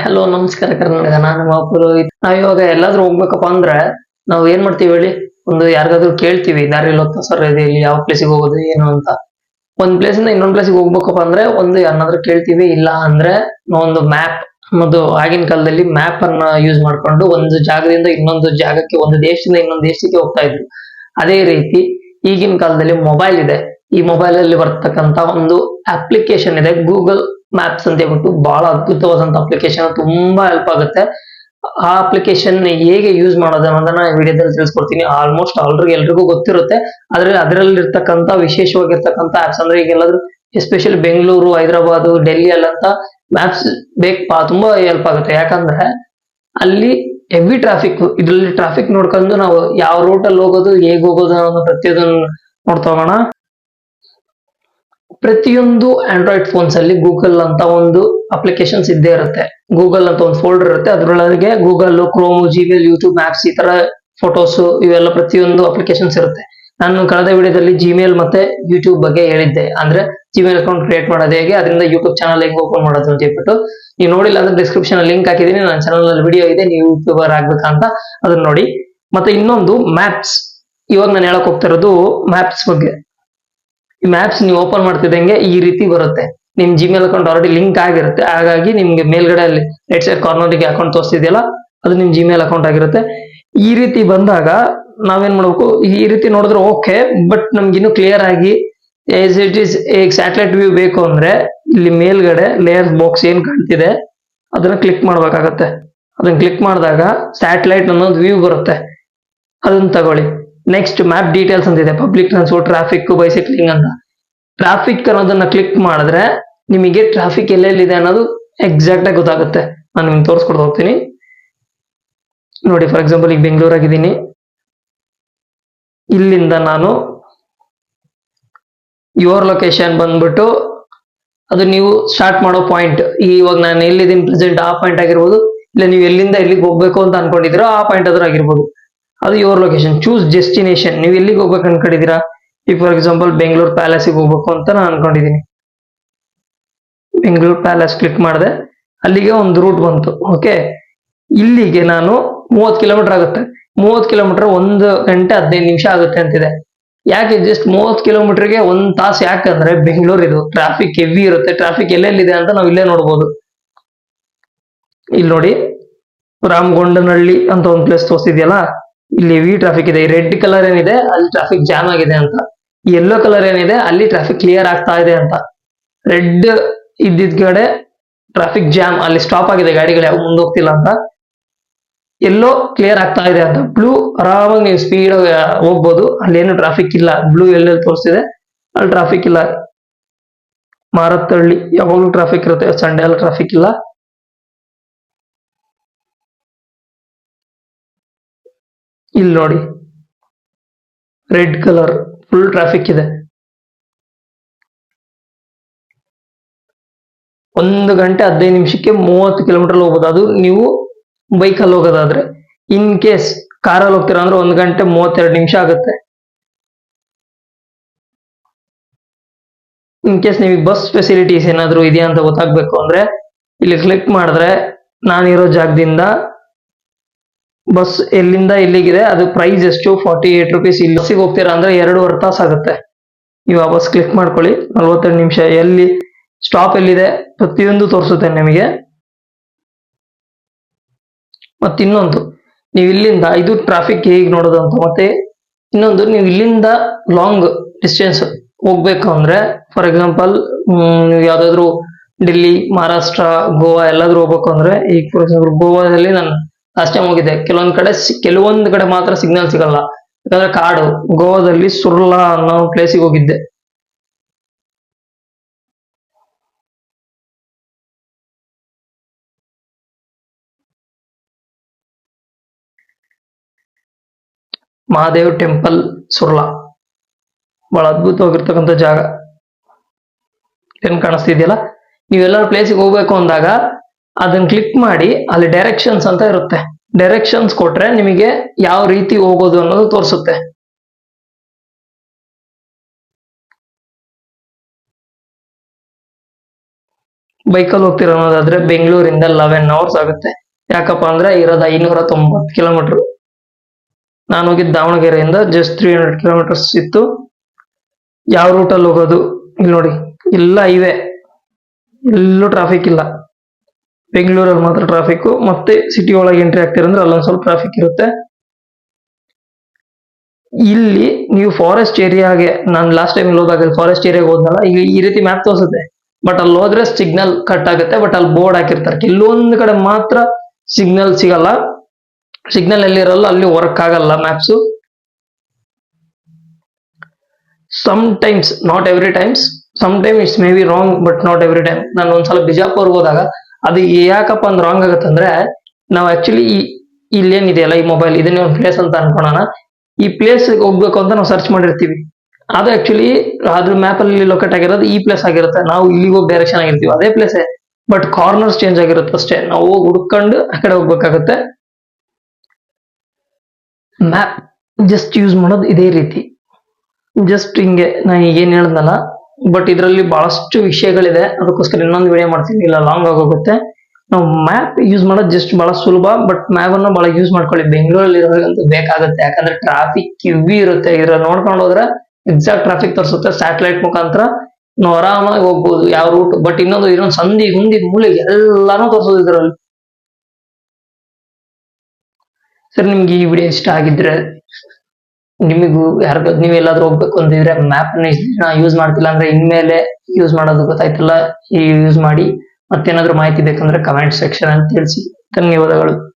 Hello ನಮಸ್ಕಾರ ಕರ್ನಾಟಕ ನಾನು ಮಾಪುರ ನಾವ್ ಇವಾಗ ಎಲ್ಲಾದ್ರೂ ಹೋಗ್ಬೇಕಪ್ಪ ಅಂದ್ರೆ ನಾವ್ ಏನ್ ಮಾಡ್ತೀವಿ ಹೇಳಿ? ಒಂದು ಯಾರಿಗಾದ್ರೂ ಕೇಳ್ತೀವಿ, ದಾರಿ ಹೋಗ್ತಾ ಸರ್ ಇದೆ, ಇಲ್ಲಿ ಯಾವ ಪ್ಲೇಸಿಗೆ ಹೋಗೋದು, ಏನು ಅಂತ. ಒಂದ್ ಪ್ಲೇಸ್ ಇಂದ ಇನ್ನೊಂದ್ ಪ್ಲೇಸಿಗೆ ಹೋಗ್ಬೇಕಪ್ಪ ಅಂದ್ರೆ ಒಂದು ಯಾರನ್ನಾದ್ರೂ ಕೇಳ್ತೀವಿ, ಇಲ್ಲ ಅಂದ್ರೆ ಒಂದು ಮ್ಯಾಪ್ ಅನ್ನೋದು ಆಗಿನ ಕಾಲದಲ್ಲಿ ಮ್ಯಾಪ್ ಅನ್ನ ಯೂಸ್ ಮಾಡ್ಕೊಂಡು ಒಂದು ಜಾಗದಿಂದ ಇನ್ನೊಂದು ಜಾಗಕ್ಕೆ, ಒಂದು ದೇಶದಿಂದ ಇನ್ನೊಂದು ದೇಶಕ್ಕೆ ಹೋಗ್ತಾ ಇದ್ರು. ಅದೇ ರೀತಿ ಈಗಿನ ಕಾಲದಲ್ಲಿ ಮೊಬೈಲ್ ಇದೆ. ಈ ಮೊಬೈಲ್ ಅಲ್ಲಿ ಬರ್ತಕ್ಕಂತ ಒಂದು ಅಪ್ಲಿಕೇಶನ್ ಇದೆ ಗೂಗಲ್ ಮ್ಯಾಪ್ಸ್ ಅಂತ ಹೇಳ್ಬಿಟ್ಟು ಬಹಳ ಅದ್ಭುತವಾದಂತ ಅಪ್ಲಿಕೇಶನ್ ತುಂಬಾ ಹೆಲ್ಪ್ ಆಗುತ್ತೆ. ಆ ಅಪ್ಲಿಕೇಶನ್ ಹೇಗೆ ಯೂಸ್ ಮಾಡೋದು ಅನ್ನೋದನ್ನ ವಿಡಿಯೋದಲ್ಲಿ ತಿಳಿಸ್ಕೊಡ್ತೀನಿ. ಆಲ್ಮೋಸ್ಟ್ ಆಲ್ರೆಡಿ ಎಲ್ರಿಗೂ ಗೊತ್ತಿರುತ್ತೆ. ಆದ್ರೆ ಅದರಲ್ಲಿ ಇರ್ತಕ್ಕಂತ ವಿಶೇಷವಾಗಿರ್ತಕ್ಕಂತ ಆಪ್ಸ್ ಅಂದ್ರೆ ಈಗ ಎಲ್ಲಾದ್ರೂ ಎಸ್ಪೆಷಲಿ ಬೆಂಗಳೂರು, ಹೈದರಾಬಾದ್, ಡೆಲ್ಲಿ ಅಲ್ಲಂತ ಮ್ಯಾಪ್ಸ್ ಬೇಕಪ್ಪ ತುಂಬಾ ಹೆಲ್ಪ್ ಆಗುತ್ತೆ. ಯಾಕಂದ್ರೆ ಅಲ್ಲಿ ಹೆವಿ ಟ್ರಾಫಿಕ್ ಇದ್ರಲ್ಲಿ ಟ್ರಾಫಿಕ್ ನೋಡ್ಕೊಂಡು ನಾವು ಯಾವ ರೂಟ್ ಅಲ್ಲಿ ಹೋಗೋದು, ಹೇಗೆ ಹೋಗೋದು ಅನ್ನೋದು ಪ್ರತಿಯೊಂದನ್ನು ನೋಡ್ತಾ ಹೋಗೋಣ. ಪ್ರತಿಯೊಂದು ಆಂಡ್ರಾಯ್ಡ್ ಫೋನ್ಸ್ ಅಲ್ಲಿ ಗೂಗಲ್ ಅಂತ ಒಂದು ಅಪ್ಲಿಕೇಶನ್ಸ್ ಇದ್ದೇ ಇರುತ್ತೆ. ಗೂಗಲ್ ಅಂತ ಒಂದು ಫೋಲ್ಡರ್ ಇರುತ್ತೆ. ಅದರೊಳಗೆ Google Chrome Gmail YouTube apps ಈ ತರ ಫೋಟೋಸ್ ಇವೆಲ್ಲ ಪ್ರತಿಯೊಂದು ಅಪ್ಲಿಕೇಶನ್ಸ್ ಇರುತ್ತೆ. ನಾನು ಕಳೆದ ವಿಡಿಯೋದಲ್ಲಿ ಜಿಮೇಲ್ ಮತ್ತೆ ಯೂಟ್ಯೂಬ್ ಬಗ್ಗೆ ಹೇಳಿದ್ದೆ. ಅಂದ್ರೆ ಜಿಮೇಲ್ ಅಕೌಂಟ್ ಕ್ರಿಯೇಟ್ ಮಾಡೋದು ಹೇಗೆ, ಅದರಿಂದ ಯೂಟ್ಯೂಬ್ ಚಾನಲ್ ಹೇಗೆ ಓಪನ್ ಮಾಡೋದು ಅಂತ ಹೇಳ್ಬಿಟ್ಟು. ನೀವು ನೋಡಿಲ್ಲ ಅಂದ್ರೆ ಡಿಸ್ಕ್ರಿಪ್ಷನ್ ಲಿಂಕ್ ಹಾಕಿದೀನಿ ನನ್ನ ಚಾನಲ್ ಅಲ್ಲಿ ವಿಡಿಯೋ ಇದೆ, ನೀವು ಯೂಟ್ಯೂಬರ್ ಆಗ್ಬೇಕಂತ ಅದನ್ನ ನೋಡಿ. ಮತ್ತೆ ಇನ್ನೊಂದು ಮ್ಯಾಪ್ಸ್ ಇವಾಗ ನಾನು ಹೇಳಕ್ ಹೋಗ್ತಿರೋದು ಮ್ಯಾಪ್ಸ್ ಬಗ್ಗೆ. ಮ್ಯಾಪ್ಸ್ ನೀವು ಓಪನ್ ಮಾಡ್ತಿದ್ದಂಗೆ ಈ ರೀತಿ ಬರುತ್ತೆ. ನಿಮ್ ಜಿಮೇಲ್ ಅಕೌಂಟ್ ಆಲ್ರೆಡಿ ಲಿಂಕ್ ಆಗಿರುತ್ತೆ. ಹಾಗಾಗಿ ನಿಮ್ಗೆ ಮೇಲ್ಗಡೆ ಅಲ್ಲಿ ರೈಟ್ ಸೈಡ್ ಕಾರ್ನರ್ಗೆ ಅಕೌಂಟ್ ತೋರಿಸ್ತಿದೆಯಲ್ಲ, ಅದು ನಿಮ್ ಜಿಮೇಲ್ ಅಕೌಂಟ್ ಆಗಿರುತ್ತೆ. ಈ ರೀತಿ ಬಂದಾಗ ನಾವೇನ್ ಮಾಡ್ಬೇಕು? ಈ ರೀತಿ ನೋಡಿದ್ರೆ ಓಕೆ ಬಟ್ ನಮ್ಗೆ ಇನ್ನು ಕ್ಲಿಯರ್ ಆಗಿ ಎಸ್ ಇಟ್ ಈಸ್ ಈಗ ಸ್ಯಾಟಲೈಟ್ ವ್ಯೂ ಬೇಕು ಅಂದ್ರೆ ಇಲ್ಲಿ ಮೇಲ್ಗಡೆ ಲೇಯರ್ ಬಾಕ್ಸ್ ಏನ್ ಕಾಣ್ತಿದೆ, ಅದನ್ನ ಕ್ಲಿಕ್ ಮಾಡ್ಬೇಕಾಗತ್ತೆ. ಅದನ್ನ ಕ್ಲಿಕ್ ಮಾಡಿದಾಗ ಸ್ಯಾಟಲೈಟ್ ಅನ್ನೋದು ವ್ಯೂ ಬರುತ್ತೆ. ಅದನ್ನ ತಗೊಳ್ಳಿ. ನೆಕ್ಸ್ಟ್ ಮ್ಯಾಪ್ ಡೀಟೇಲ್ಸ್ ಅಂತ ಇದೆ. ಪಬ್ಲಿಕ್ ಟ್ರಾನ್ಸ್ಪೋರ್ಟ್ ಟ್ರಾಫಿಕ್ ಬೈಸೈಕ್ಲಿಂಗ್ ಅಂತ. ಟ್ರಾಫಿಕ್ ಅನ್ನೋದನ್ನ ಕ್ಲಿಕ್ ಮಾಡಿದ್ರೆ ನಿಮಗೆ ಟ್ರಾಫಿಕ್ ಎಲ್ಲೆಲ್ಲಿದೆ ಅನ್ನೋದು ಎಕ್ಸಾಕ್ಟ್ ಆಗಿ ಗೊತ್ತಾಗುತ್ತೆ. ನಾನು ನಿಮ್ಗೆ ತೋರಿಸ್ಕೊಡ್ತಾ ಹೋಗ್ತೀನಿ. ನೋಡಿ ಫಾರ್ ಎಕ್ಸಾಂಪಲ್ ಈಗ ಬೆಂಗಳೂರಾಗಿದ್ದೀನಿ. ಇಲ್ಲಿಂದ ನಾನು ಯುವರ್ ಲೊಕೇಶನ್ ಬಂದ್ಬಿಟ್ಟು ಅದು ನೀವು ಸ್ಟಾರ್ಟ್ ಮಾಡೋ ಪಾಯಿಂಟ್ ಇವಾಗ ನಾನು ಎಲ್ಲಿದ್ದೀನಿ ಪ್ರೆಸೆಂಟ್ ಆ ಪಾಯಿಂಟ್ ಆಗಿರ್ಬೋದು, ಇಲ್ಲ ನೀವು ಎಲ್ಲಿಂದ ಎಲ್ಲಿಗೆ ಹೋಗ್ಬೇಕು ಅಂತ ಅನ್ಕೊಂಡಿದ್ದೀರೋ ಆ ಪಾಯಿಂಟ್ ಆದ್ರೂ ಆಗಿರ್ಬೋದು. ಅದು ಯುವರ್ ಲೊಕೇಶನ್ ಚೂಸ್ ಡೆಸ್ಟಿನೇಷನ್ ನೀವು ಎಲ್ಲಿಗೆ ಹೋಗ್ಬೇಕು ಅನ್ಕೊಂಡಿದ್ದೀರಾ? ಈಗ ಫಾರ್ ಎಕ್ಸಾಂಪಲ್ ಬೆಂಗಳೂರು ಪ್ಯಾಲೇಸಿಗೆ ಹೋಗ್ಬೇಕು ಅಂತ ನಾನು ಅನ್ಕೊಂಡಿದ್ದೀನಿ. ಬೆಂಗಳೂರು ಪ್ಯಾಲೇಸ್ ಕ್ಲಿಕ್ ಮಾಡಿದೆ. ಅಲ್ಲಿಗೆ ಒಂದು ರೂಟ್ ಬಂತು. ಓಕೆ ಇಲ್ಲಿಗೆ ನಾನು ಮೂವತ್ತು ಕಿಲೋಮೀಟರ್ ಆಗುತ್ತೆ. ಮೂವತ್ತು ಕಿಲೋಮೀಟರ್ ಒಂದು ಗಂಟೆ ಹದಿನೈದು ನಿಮಿಷ ಆಗುತ್ತೆ ಅಂತಿದೆ. ಯಾಕೆ? ಜಸ್ಟ್ ಮೂವತ್ತು ಕಿಲೋಮೀಟರ್ಗೆ ಒಂದು ತಾಸು ಯಾಕಂದ್ರೆ ಬೆಂಗಳೂರು ಇದು. ಟ್ರಾಫಿಕ್ ಹೆವಿ ಇರುತ್ತೆ. ಟ್ರಾಫಿಕ್ ಎಲ್ಲೆಲ್ಲಿದೆ ಅಂತ ನಾವು ಇಲ್ಲೇ ನೋಡ್ಬೋದು. ಇಲ್ಲಿ ನೋಡಿ. ರಾಮಗೊಂಡನಹಳ್ಳಿ ಅಂತ ಒಂದು ಪ್ಲೇಸ್ ತೋರಿಸ್ತಿದ್ಯಲ್ಲ ಇಲ್ಲಿ ವಿ ಟ್ರಾಫಿಕ್ ಇದೆ. ರೆಡ್ ಕಲರ್ ಏನಿದೆ, ಅಲ್ಲಿ ಟ್ರಾಫಿಕ್ ಜಾಮ್ ಆಗಿದೆ ಅಂತ. ಯೆಲ್ಲೋ ಕಲರ್ ಏನಿದೆ, ಅಲ್ಲಿ ಟ್ರಾಫಿಕ್ ಕ್ಲಿಯರ್ ಆಗ್ತಾ ಇದೆ ಅಂತ. ರೆಡ್ ಇದ್ದಿದ್ ಕಡೆ ಟ್ರಾಫಿಕ್ ಜಾಮ್ ಅಲ್ಲಿ ಸ್ಟಾಪ್ ಆಗಿದೆ ಗಾಡಿಗಳು ಯಾವ ಮುಂದೆ ಹೋಗ್ತಿಲ್ಲ ಅಂತ. ಎಲ್ಲೋ ಕ್ಲಿಯರ್ ಆಗ್ತಾ ಇದೆ ಅಂತ. ಬ್ಲೂ ಆರಾಮಾಗಿ ನೀವು ಸ್ಪೀಡ್ ಹೋಗ್ಬೋದು. ಏನು ಟ್ರಾಫಿಕ್ ಇಲ್ಲ. ಬ್ಲೂ ಎಲ್ಲೆಲ್ಲಿ ತೋರಿಸ್ತಿದೆ ಅಲ್ಲಿ ಟ್ರಾಫಿಕ್ ಇಲ್ಲ. ಮಾರತ್ತಹಳ್ಳಿ ಯಾವಾಗಲೂ ಟ್ರಾಫಿಕ್ ಇರುತ್ತೆ. ಸಂಡೇ ಅಲ್ಲಿ ಟ್ರಾಫಿಕ್ ಇಲ್ಲ. ಇಲ್ಲಿ ನೋಡಿ. ರೆಡ್ ಕಲರ್ ಫುಲ್ ಟ್ರಾಫಿಕ್ ಇದೆ. ಒಂದು ಗಂಟೆ ಹದಿನೈದು ನಿಮಿಷಕ್ಕೆ ಮೂವತ್ತು ಕಿಲೋಮೀಟರ್ ಹೋಗ್ಬೋದು. ಅದು ನೀವು ಬೈಕಲ್ಲಿ ಹೋಗೋದಾದ್ರೆ. ಇನ್ ಕೇಸ್ ಕಾರಲ್ಲಿ ಹೋಗ್ತೀರಾ ಅಂದ್ರೆ ಒಂದು ಗಂಟೆ ಮೂವತ್ತೆರಡು ನಿಮಿಷ ಆಗುತ್ತೆ. ಇನ್ ಕೇಸ್ ನಿಮಗೆ ಬಸ್ ಫೆಸಿಲಿಟೀಸ್ ಏನಾದ್ರು ಇದೆಯಾ ಅಂತ ಗೊತ್ತಾಗ್ಬೇಕು ಅಂದ್ರೆ, ಇಲ್ಲಿ ಕ್ಲಿಕ್ ಮಾಡಿದ್ರೆ ನಾನಿರೋ ಜಾಗದಿಂದ ಬಸ್ ಎಲ್ಲಿಂದ ಎಲ್ಲಿಗಿದೆ ಅದು ಪ್ರೈಸ್ ಎಷ್ಟು? ಫಾರ್ಟಿ ಏಟ್ ರುಪೀಸ್ ಇಲ್ಲಿ ಬಸ್ಸಿಗೆ ಹೋಗ್ತೀರಾ ಅಂದ್ರೆ ಎರಡೂವರೆ ತಾಸು ಆಗುತ್ತೆ. ನೀವು ಬಸ್ ಕ್ಲಿಕ್ ಮಾಡ್ಕೊಳ್ಳಿ. ನಲ್ವತ್ತೆರಡು ನಿಮಿಷ. ಎಲ್ಲಿ? ಸ್ಟಾಪ್ ಎಲ್ಲಿದೆ? ಪ್ರತಿಯೊಂದು ತೋರಿಸುತ್ತೆ ನಿಮಗೆ. ಮತ್ತಿನ್ನೊಂದು. ನೀವು ಇಲ್ಲಿಂದ, ಇದು ಟ್ರಾಫಿಕ್ ಹೇಗೆ ನೋಡೋದು ಅಂತ ಮತ್ತೆ ಇನ್ನೊಂದು, ನೀವು ಇಲ್ಲಿಂದ ಲಾಂಗ್ ಡಿಸ್ಟೆನ್ಸ್ ಹೋಗ್ಬೇಕು ಅಂದ್ರೆ ಫಾರ್ ಎಕ್ಸಾಂಪಲ್ ನೀವು ಯಾವ್ದಾದ್ರು ಡೆಲ್ಲಿ ಮಹಾರಾಷ್ಟ್ರ ಗೋವಾ ಎಲ್ಲಾದ್ರೂ ಹೋಗ್ಬೇಕು ಅಂದ್ರೆ, ಈಗ ಫಾರ್ ಎಕ್ಸಾಂಪಲ್ ಗೋವಾದಲ್ಲಿ ನಾನು ಟೈಮ್ ಹೋಗಿದ್ದೆ. ಕೆಲವೊಂದ್ ಕಡೆ ಕೆಲವೊಂದ್ ಕಡೆ ಮಾತ್ರ ಸಿಗ್ನಲ್ ಸಿಗಲ್ಲ. ಯಾಕಂದ್ರೆ ಕಾಡು, ಗೋವಾದಲ್ಲಿ ಸುರ್ಲಾ ಅನ್ನೋ ಪ್ಲೇಸಿಗೆ ಹೋಗಿದ್ದೆ. ಮಹಾದೇವ್ ಟೆಂಪಲ್ ಸುರ್ಲಾ. ಬಹಳ ಅದ್ಭುತವಾಗಿರ್ತಕ್ಕಂತ ಜಾಗ. ಏನ್ ಕಾಣಿಸ್ತಿದೆಯಲ್ಲ? ನೀವೆಲ್ಲರೂ ಪ್ಲೇಸಿಗೆ ಹೋಗ್ಬೇಕು ಅಂದಾಗ ಅದನ್ನ ಕ್ಲಿಕ್ ಮಾಡಿ ಅಲ್ಲಿ ಡೈರೆಕ್ಷನ್ಸ್ ಅಂತ ಇರುತ್ತೆ. ಡೈರೆಕ್ಷನ್ಸ್ ಕೊಟ್ರೆ ನಿಮಗೆ ಯಾವ ರೀತಿ ಹೋಗೋದು ಅನ್ನೋದು ತೋರಿಸುತ್ತೆ. ಬೈಕಲ್ಲಿ ಅನ್ನೋದಾದ್ರೆ ಬೆಂಗಳೂರಿಂದ ಲೆವೆನ್ ಅವರ್ಸ್ ಆಗುತ್ತೆ. ಯಾಕಪ್ಪ ಅಂದ್ರೆ ಇರೋದು ಐನೂರ ತೊಂಬತ್ತು ಕಿಲೋಮೀಟರ್ ನಾನು ಹೋಗಿದ್ದ ದಾವಣಗೆರೆಯಿಂದ ಜಸ್ಟ್ ತ್ರೀ ಹಂಡ್ರೆಡ್ ಕಿಲೋಮೀಟರ್ಸ್ ಇತ್ತು. ಯಾವ ರೂಟಲ್ಲಿ ಹೋಗೋದು? ಇಲ್ಲಿ ನೋಡಿ. ಇಲ್ಲ, ಇವೆ. ಎಲ್ಲೂ ಟ್ರಾಫಿಕ್ ಇಲ್ಲ. ಬೆಂಗಳೂರಲ್ಲಿ ಮಾತ್ರ ಟ್ರಾಫಿಕ್ ಮತ್ತೆ ಸಿಟಿ ಒಳಗೆ ಎಂಟ್ರಿ ಆಗ್ತೀರಂದ್ರೆ ಅಲ್ಲೊಂದು ಸ್ವಲ್ಪ ಟ್ರಾಫಿಕ್ ಇರುತ್ತೆ. ಇಲ್ಲಿ ನೀವು ಫಾರೆಸ್ಟ್ ಏರಿಯಾಗೆ ನಾನು ಲಾಸ್ಟ್ ಟೈಮ್ ಹೋದಾಗ ಫಾರೆಸ್ಟ್ ಏರಿಯಾಗೆ ಹೋದ್ನಲ್ಲ ಈಗ ಈ ರೀತಿ ಮ್ಯಾಪ್ ತೋರಿಸುತ್ತೆ. ಬಟ್ ಅಲ್ಲಿ ಹೋದ್ರೆ ಸಿಗ್ನಲ್ ಕಟ್ ಆಗುತ್ತೆ ಬಟ್ ಅಲ್ಲಿ ಬೋರ್ಡ್ ಹಾಕಿರ್ತಾರೆ. ಕೆಲವೊಂದು ಕಡೆ ಮಾತ್ರ ಸಿಗ್ನಲ್ ಸಿಗಲ್ಲ. ಸಿಗ್ನಲ್ ಎಲ್ಲಿರಲ್ಲ ಅಲ್ಲಿ ವರ್ಕ್ ಆಗಲ್ಲ maps some times not every times some time it's may be wrong but not every time ನಾನು ಒಂದ್ಸಲ ಬಿಜಾಪುರ್ ಹೋದಾಗ ಅದು ಯಾಕಪ್ಪ ಅಂದ್ರೆ ರಾಂಗ್ ಆಗತ್ತಂದ್ರೆ ನಾವು ಆಕ್ಚುಲಿ ಇಲ್ಲಿ ಏನಿದೆಯಲ್ಲ ಈ ಮೊಬೈಲ್ ಇದನ್ನೇ ಒಂದು ಪ್ಲೇಸ್ ಅಂತ ಅನ್ಕೊಳ್ಳೋಣ ಈ ಪ್ಲೇಸ್ ಹೋಗ್ಬೇಕು ಅಂತ ನಾವು ಸರ್ಚ್ ಮಾಡಿರ್ತೀವಿ. ಅದು ಆಕ್ಚುಲಿ ಅದ್ರ ಮ್ಯಾಪ್ ಅಲ್ಲಿ ಲೊಕೇಟ್ ಆಗಿರೋದು ಈ ಪ್ಲೇಸ್ ಆಗಿರುತ್ತೆ. ನಾವು ಇಲ್ಲಿಗೆ ಹೋಗಿ ಡೈರೆಕ್ಷನ್ ಆಗಿರ್ತೀವಿ. ಅದೇ ಪ್ಲೇಸ್ ಬಟ್ ಕಾರ್ನರ್ಸ್ ಚೇಂಜ್ ಆಗಿರುತ್ತೆ ಅಷ್ಟೇ. ನಾವು ಹೋಗಿ ಹುಡ್ಕೊಂಡು ಆ ಕಡೆ ಹೋಗ್ಬೇಕಾಗತ್ತೆ. ಮ್ಯಾಪ್ ಜಸ್ಟ್ ಯೂಸ್ ಮಾಡೋದು ಇದೇ ರೀತಿ. ಜಸ್ಟ್ ಹಿಂಗೆ ನಾನು ಏನ್ ಹೇಳ್ದಲ್ಲ ಬಟ್ ಇದರಲ್ಲಿ ಬಹಳಷ್ಟು ವಿಷಯಗಳಿದೆ. ಅದಕ್ಕೋಸ್ಕರ ಇನ್ನೊಂದು ವಿಡಿಯೋ ಮಾಡ್ತೀನಿ. ಇಲ್ಲ ಲಾಂಗ್ ಆಗೋಗುತ್ತೆ. ನಾವು ಮ್ಯಾಪ್ ಯೂಸ್ ಮಾಡೋದು ಜಸ್ಟ್ ಬಹಳ ಸುಲಭ ಬಟ್ ಮ್ಯಾಪ್ ಅನ್ನ ಬಹಳ ಯೂಸ್ ಮಾಡ್ಕೊಳ್ಳಿ. ಬೆಂಗಳೂರಲ್ಲಿ ಇರೋದಂತೂ ಬೇಕಾಗುತ್ತೆ. ಯಾಕಂದ್ರೆ ಟ್ರಾಫಿಕ್ ಕಿವಿ ಇರುತ್ತೆ. ಇದ್ರ ನೋಡ್ಕೊಂಡು ಹೋದ್ರೆ ಎಕ್ಸಾಕ್ಟ್ ಟ್ರಾಫಿಕ್ ತೋರಿಸುತ್ತೆ ಸ್ಯಾಟಲೈಟ್ ಮುಖಾಂತರ. ನಾವು ಆರಾಮಾಗಿ ಹೋಗ್ಬೋದು, ಯಾವ ರೂಟ್ ಬಟ್ ಇನ್ನೊಂದು ಇನ್ನೊಂದು ಸಂಧಿ ಮುಂದಿ ಮೂಲೆ ಎಲ್ಲಾನು ತೋರಿಸೋದು ಇದರಲ್ಲಿ. ಸರ್, ನಿಮ್ಗೆ ಈ ವಿಡಿಯೋ ಇಷ್ಟ ಆಗಿದ್ರೆ ನಿಮಗೂ ಯಾರಿಗಾದ್ರು ನೀವು ಎಲ್ಲಾದ್ರೂ ಹೋಗ್ಬೇಕು ಅಂತಿದ್ರೆ ಮ್ಯಾಪ್ ಯೂಸ್ ಮಾಡ್ತಿಲ್ಲ ಅಂದ್ರೆ ಇನ್ಮೇಲೆ ಯೂಸ್ ಮಾಡೋದು ಗೊತ್ತಾಯ್ತಲ್ಲ ಯೂಸ್ ಮಾಡಿ ಮತ್ತೇನಾದ್ರೂ ಮಾಹಿತಿ ಬೇಕಂದ್ರೆ ಕಮೆಂಟ್ ಸೆಕ್ಷನ್ ಅಂತ ತಿಳಿಸಿ. ಧನ್ಯವಾದಗಳು.